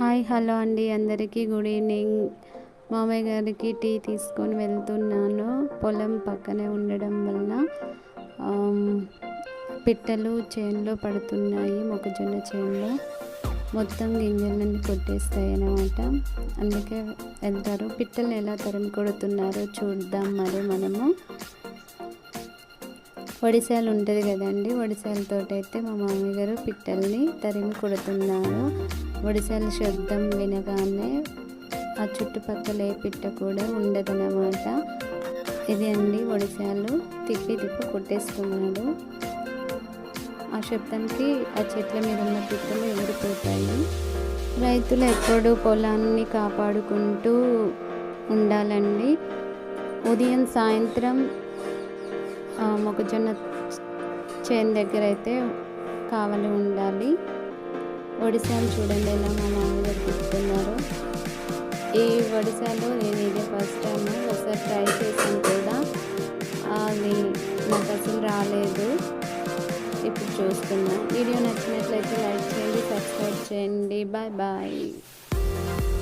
Hi hello అండి అందరికీ. Good evening. మామయ్య గారికి టీ తీసుకొని వెళ్తున్నాను. పొలం పక్కనే ఉండడం వలన పిట్టలు చేనులో పడుతున్నాయి మొక్కజొన్న చేనులో. మొత్తం గింజలన్నీ కొట్టేస్తాయి అన్నమాట అందుకే వెళ్తారు. పిట్టలు ఎలా తరిమి కొడుతున్నారో చూద్దాం మరి మనము. ఒడిశాలు ఉంటుంది కదండి. ఒడిశాలతో అయితే మా మామయ్య గారు పిట్టల్ని తరిమి కొడుతున్నారు. ఒడిశాల శబ్దం వినగానే ఆ చుట్టుపక్కల ఏ పిట్ట కూడా ఉండదన్నమాట. ఇది అండి ఒడిశాలు తిప్పి తిప్పి కొట్టేస్తున్నాడు ఆ శబ్దానికి ఆ చెట్ల మీద ఉన్న పిట్టలు ఎగిరిపోతాయి రైతులు ఎప్పుడు పొలాన్ని కాపాడుకుంటూ ఉండాలండి. ఉదయం సాయంత్రం మొక్కజొన్న చేను దగ్గర అయితే కావాలి ఉండాలి. ఒడిశాలు చూడండి ఎలా మా మామగారు తిప్పుతున్నారు ఈ ఒడిశాలో నేను ఇదే ఫస్ట్ టైం ఒకసారి ట్రై చేసాను కూడా. అది నాకు అసలు రాలేదు. ఇప్పుడు చూస్తున్నా. వీడియో నచ్చినట్లయితే లైక్ చేయండి సబ్స్క్రైబ్ చేయండి. Bye bye